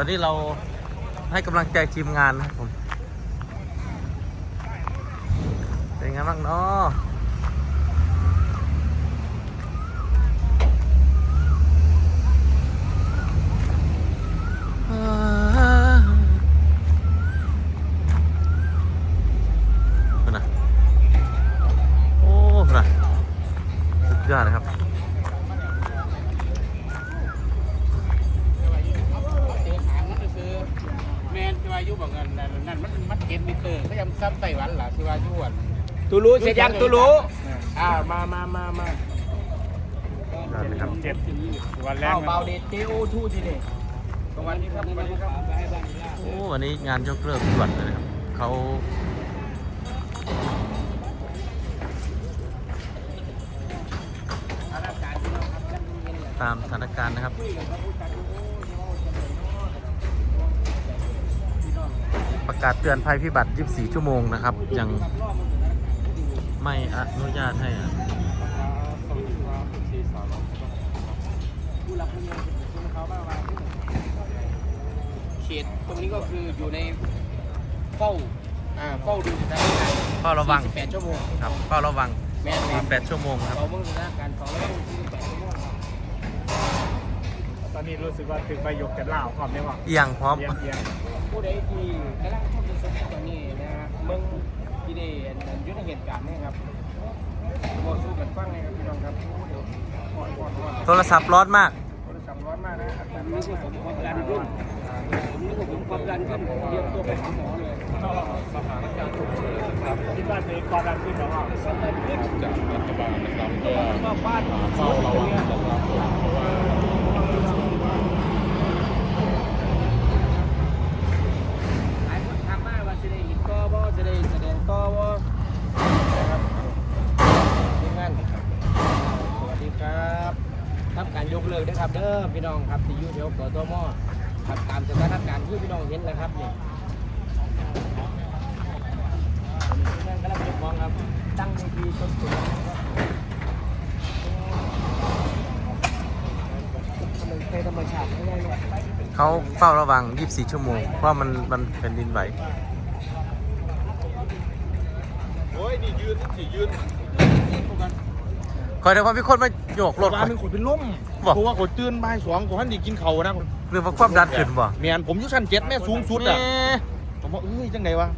ตอนนี้เราให้กำลังใจทีมงานนะครับผมเป็นไงบ้างเนาะอ่า นนั่นนั่นมันมันเก็บมิเตอร์ก็ยังซ้ำไต้หวันล่ะที่ว่าอยู่อันตูรู้เสร็จยังตูรู้อ่ามามามามาได้ไหมครับเจ็บวันแรกเบาเบาเด็ดเจโอทูทีเด็ดสวัสดีครับสวัสดีครับโอ้วันนี้งานยกเลิกด่วนเลยนะครับเขาตามสถานการณ์นะครับ ประกาศเตือนภัยพิบัติ 24 ชั่วโมงนะครับ ยังไม่อนุญาตให้อะผู้รับผู้เงินคุณเขาบ้างว่าเขตตรงนี้ก็คืออยู่ในเฝ้าอ่าเฝ้าดูสถานการณ์เฝ้าระวัง 48 ชั่วโมงครับเฝ้าระวังแม่นครับ 8ชั่วโมงครับเราเมื่อสถานการณ์ของเรา48ชั่วโมงต อนนี้รู้สึกว่าถึงไปยกกันเหล่าความได้ว่าเอียงพร้อมเยี่ยมเยี่ยมผู้ใดที่กำลังทำสดตอนนี้นะฮะเมืองที่ได้อยู่ในเหตุการณ์นี้ครับโมสู้กันฟังเลยครับพี่น้องครับเดี๋ยวก่อนก่อนก่อนโทรศัพท์ร้อนมากโทรศัพท์ร้อนมากนะอาการนี้คือผมความดันขึ้นนี่คือผมความดันขึ้นเตรียมตัวไปหาหมอเลยสถานการณ์ฉุกเฉินครับคิดว่าในความดันขึ้นหรือเปล่าความดันขึ้นจากรัฐบาลนะครับเพื่อก็บ้านเฝ้าระวังนะครับเพราะว่า หลายคนถามมาว่าจะได้เห็นก็บ่จะได้แสดงก็บ่นะครับทีมงานสวัสดีครับทำการยกเลิกนะครับเด้อ พี่น้องครับที่อยู่แถวกทมครับตามสถานการณ์ที่พี่น้องเห็นนะครับนี่ทีมงานกำลังเก็บของครับ ตั้งเวทีจนสุดใช้ธรรมชาติไม่ได้หรอกเขาเฝ้าระวัง 24 ชั่วโมง เพราะมันมันเป็นดินไหวโอ้ยนี่ยืนสี่ยืน คอยเดี๋ยวพอมีคนมาโยกรถร้าข่อนยเป็นคนเป็นล่มบอก เพราะว่าคนตื่นบ่ายสองคนท่านดีกินเขาวนะหรือว่าความดันขึ้นบ่เมียนผมอยู่ชั้นเจ็ดแม่สูงสุดอะแหมผมว่าเอ้ยจังไงวะ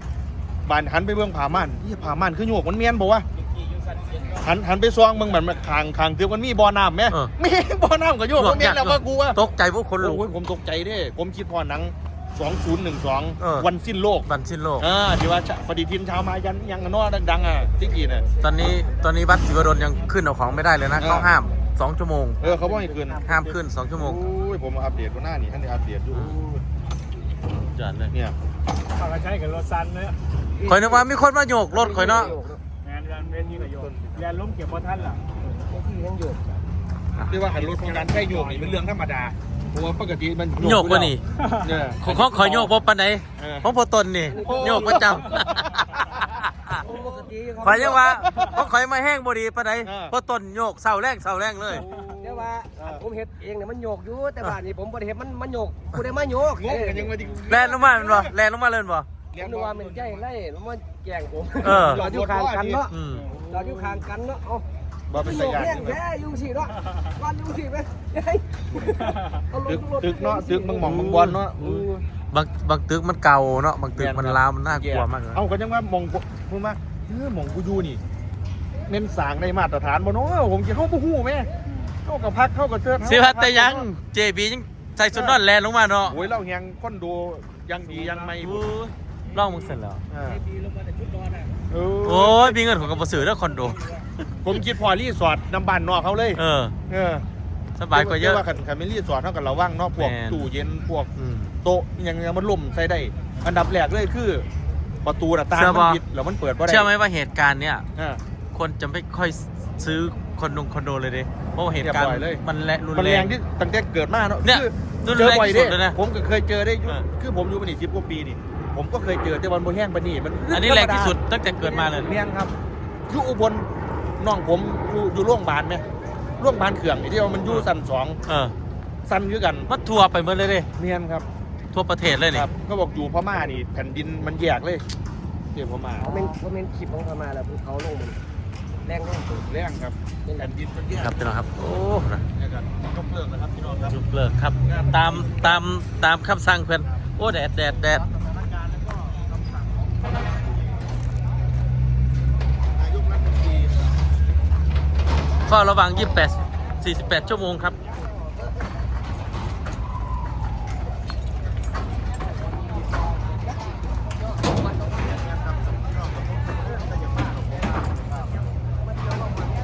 บานหันไปเบื้องผาม่านนี่ผาม่านคือโยกมันเมียนบอกว่าหันหันไปซองเมืองเหมือนคางคางเตือมันมีบ่อน้ำไหมไม่บ่อน้ำกับโยกมันเมียนแล้วว่ากูว่าตกใจพวกคนลุกโอ้ยผมตกใจเด้ผมคิดพอหนัง เออ 2012 วันสิ้นโลกวันสิ้นโลก อ่าที่ว่าชะปฏิทินชาวมายันยังกันเนอดังๆอะที่กี่น่ะ ตอนนี้ตอนนี้วัดศิวดลยังขึ้นเอาของไม่ได้เลยนะเออ เขาห้าม2ชั่วโมง เออเขาบอกให้คืนห้ามขึ้น2ชั่วโมงโอ้ยผมอัปเดตวันหน้านี่ท่านได้อัปเดตอยู่จอดเลยเนี่ยปากกระใช้กับรถซันเนี่ยคอยนึกว่ามีคนมาโยกรถคอยเนาะงานการเวทีกับโยนแลนล้มเก็บพอท่านล่ะที่ยังอยู่เรียกว่าหันรถของการใช้โยกนี่เป็นเรื่องธรรมดา เพราะว่าปกติมันโยกกว่านี่เนี่ยของเขาขอยโยกบ่ปานไหนเออ ของพอตนนี่โยกประจำปกติขอยยังว่าเขาขอยมาแห้งบ่ดีปานไหนพอตนโยกเสาแรงเสาแรงเลย เดี๋ยวว่าผมเห็ดเองเนี่ยมันโยกอยู่แต่บ้านนี้ผมบ่ได้เห็ดมันมันโยกกูได้มาโยกงงกันยังไงดิแลนลงมาเป็นบ่แลนลงมาเลยเป็นบ่ผมนึกว่ามันใจไล่มันมาแกล้งผมเออ จอดอยู่ข้างกันเนาะอืม จอดอยู่ข้างกันเนาะเอ้าบ่เป็นโยตากยานแย่งแท้อยู่สิเนาะบ้านอยู่สิไหมเฮ้ยเอาล ตึงกรถตึกเนาะตึกมึงหมองมึงบอลเนาะบางบางตึกมันเก่าเนาะบางตึกมันล้าวมันน่ากลัวมากเลยเอาก็ยังว่ามองมึงมาเออมองกูอยู่นี่เน้นสร้างในมาตรฐานบ่เนาะผมจะเข้าบ่ฮู้แม่เข้ากับพักเข้ากับเชิดสิว่าแต่ยังเจบียังใส่สุดนอนแลนลงมาเนาะโอ้ยเราแฮงคอนโดยังดียังไม่อู้ล่องมึงเสร็จแล้วอ่าดีลงมาแต่ชุดนอนอะเอโอ้ยมีเงินของกบสือแล้วคอนโด ผมคิดพอรีสอร์ทนำบ้านนอกเขาเลย เออ เออ สบายกว่าเยอะ ว่าคันคันไม่รีสอร์ทเท่ากับเราว่างเนอกพวกแม่น ตู้เย็นพวกอืม โต๊ะอยังยังมันล่มใส่ได้ อันดับแรกเลยคือ ประตูหน้าต่างเชื่อมับ่ นปิดแล้วมันเปิดบ่ได้เชื่อไหมว่าเหตุการณ์เนี้ยอ่า คนจะไม่ค่อยซื้อคอนโดคอนโดเลยดิเพราะว่าเหตุการณ์เรียบร้อยเลย มันแรงรุนมันแรแรง งที่ตั้งแต่เกิดมาเนาะเนี่ยคือรุนเจอแรงบ่อยที่เด้สุดเลยนะผมก็เคยเจอได้อยู่เออคือผมอยู่มานี่สิบกว่าปีนี่ ผมก็เคยเจอแต่วันโบแห้งปานนี่มันอันนี้แรงที่สุดตั้งแต่เกิดมาเลย เมียนครับอยู่อุบลน้องผมอยู่อยู่โรงพยาบาลไหม โรงพยาบาลเขื่องนี่ที่ว่ามันอยู่สันสองเออสันคือกันมันทัวร์ไปหมดเลยดิเมียนครับทั่วประเทศเลยนี่ ครับก็บอกอยู่พม่านี่แผ่นดินมันแยกเลยเกี่ยวพม่าเขาเป็นเขาเป็นคลิปของพม่าแล้วเขาลงมันแรงแรงตัวแรงครับแผ่นดินมันแยกครับพี่น้องครับ โอ้นะเนี่ยกันยกเลิกนะครับพี่น้องครับ ยกเลิกครับ ตามตามตามคำสั่งเพื่อนโอ้แดดแดดแดด สถานการณ์แล้วก็คำสั่งของนายกรัฐมนตรี เฝ้าระวัง 28 48 ชั่วโมงครับ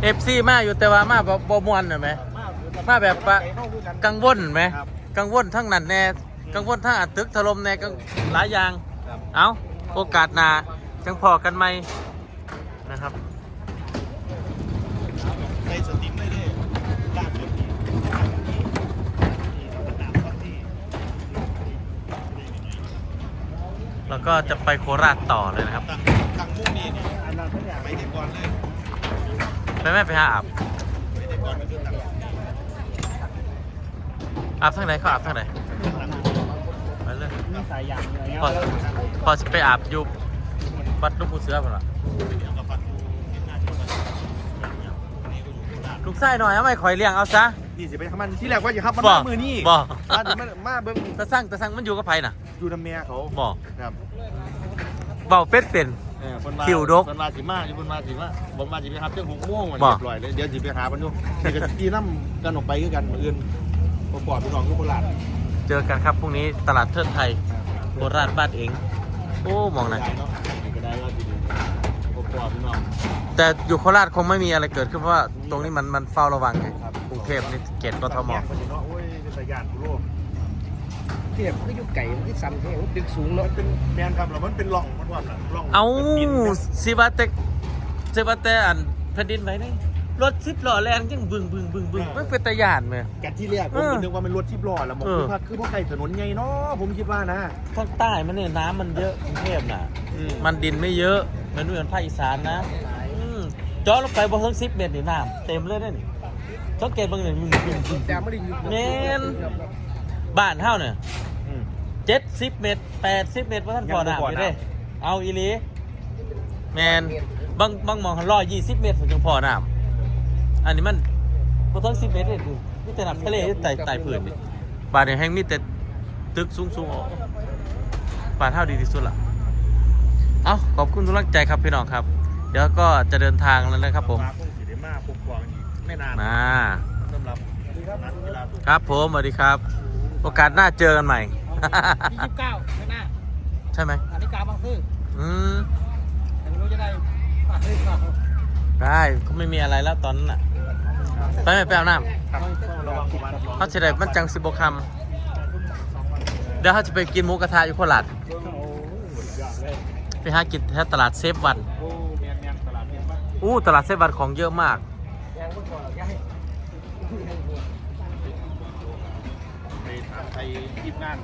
เอฟซีมาอยู่แต่ว่ามาบ่บ่มวนน่ะไหม มาแบบว่ากังวลไหม ครับ กังวลทั้งนั้นแน่ กังวลทั้งอัดตึกถล่มแน่กังหลายอย่าง ครับ เอาโอกาสหนาจังพอกันไหมนะครับ ในสติมไม่ได้ลากแบบนี้ แล้ว ก็จะไปโคราชต่อเลยนะครับตั้งตั้งมุ้งนี่เนี่ยไปเด็กก่อนเลยไปแม่ไปหาอาบไปเด็กก่อนก็คือตั้งอาบทางไหนเขาอาบทางไหนไปเลยมีสายยางเนื้อพอพอจะไปอาบอยู่วัดหลูกปูเสือเปล่าเดี๋ยวกับปัดที่หน้าที่มันวันนี้ก็อยู่ที่หน้าลูกไส้หน่อยเอาไม่ข่อยเลี้ยงเอาซะ นี่สิไปทำมันที่แรกว่าจะครับมันบ่มามือนี่บ่ มาถึงมันมาเบิ้งตะสั่งตะสั่งมันอยู่กับไผน่ะอยู่ทำเมียเขาบอกครับเบาเป็ดเป็น เออคนมาคิวดกคนมาสิมาอยู่คนมาสิมาผมมาสิไปครับเรื่องหกโมงมันบ่ เรียบร้อยเลยเดี๋ยวสิไปหามันอยู่นี่ก็ตีน้ำกันออกไปคือกันมืออื่นประกอบพี่น้องทุกคนหลานเจอกันครับพรุ่งนี้ตลาดเทิดไทยโคราชบ้านเองโอ้มองหนะได้เนาะนี่ก็ได้ว่าดีประกอบพี่น้องแต่อยู่โคราชคงไม่มีอะไรเกิดขึ้นเพราะว่าตรงนี้มันมันเฝ้าระวังไงครับ กรุงเทพนี่เขตกทมแยกไปสิเนาะโอ้ยเป็นสายานกุโลกเทียบก็อยู่ไก่ที่ซ้ำแท้ตึกสูงมัเนาะนเป็นแมนครับแล้วมันเป็นร่องมันว่าน่ะร่องเอาดินนะสิบาเตกสิบาเตอันแผ่นดินไหวนี่รถสิบล้อแรงจังบึงบึงบึงบึงไม่เป็นตะยานไหมแกะที่แรกผมเออก็นึกว่ามันรถทิพล้อแล้วมองเออ คือพักคือเพราะไก่ถนนไงเนาะผมคิดว่านะภาคใต้มันเนี่ยน้ำมันเยอะกรุงเทพน่ะ อืมมันดินไม่เยอะเหมือนเหมือนภาคอีสานนะอืมเจอลงไปบนทั้งสิบเมตรนี่น้ำเต็มเลยนั่น สังเกตบางหนึ่งแต่ไม่ได้อยู่แม่น บ้านเท่าเนี่ยเจ็ดสิบเมตรแปดสิบเมตรว่าท่านพอน้ำอยู่เด้ เอาอีหลีแมนบางบางมองร้อยยี่สิบเมตรถึงจะพอน้ำอันนี้มันพอทั้งสิบเมตรเลยดูนี่แต่น้ำทะเลไต่ไต่พื้นนี่บ้านเนี่ยแห่งมีแต่ตึกสูงสูงๆบ้านเท่าดีที่สุดละเอาขอบคุณทุกกำลังใจครับพี่น้องครับ เดี๋ยวก็จะเดินทางแล้วนะครับผมมาคงสิได้มาปกครองอีกไม่นานมา รับนักกีฬาทุกครับผมสวัสดีครับ โอกาสหน้าเจอกันใหม่ ที่ยี่สิบเก้าข้างหน้าใช่ไหมนาฬิกาบางซื่ออืมแต่ไม่รู้จะได้ฝากหรือเปล่าได้ก็ไม่มีอะไรแล้วตอนนั้นน่ะไปไหมไปเอาน้ครับระวังประมาณสองำเขาจะได้มันจังสิบคำเดี๋ยวเขาจะไปกินหมูกระทะอยู่โคราชไปหากินแถวตลาดเซฟวันโอ้แมนแมนตลาดเมียนบ้างอู้ตลาดเซฟวันของเยอะมาก ยังไม่พอยังไปถามไทยทีมงาน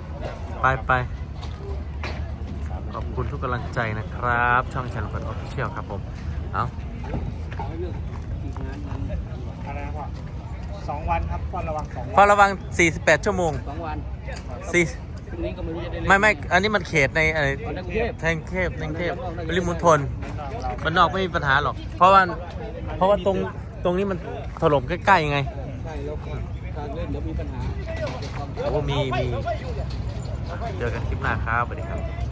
ไปไปขอบคุณทุกกำลังใจนะครับ ช่องชันคนออฟฟิเชียลครับผม เอาอะไรนะพ่อสองวันครับเฝ้าระวังสองวันเฝ้าระวัง 48 ชั่วโมงสองวันสี่พรุ่งนี้ก็ไม่รู้จะได้เล่นไม่ไม่อันนี้มันเขตในอะไรอ๋อในกรุงเทพแทงเทพแทงเทพปริมณฑลมันนอกไม่มีปัญหาหรอก เพราะว่า เพราะว่าตรง ตรงนี้มันถล่มใกล้ๆไง ใช่แล้วการเล่นเดี๋ยวมีปัญหา โอ้มีมี เจอกันคลิปหน้าครับสวัสดีครับ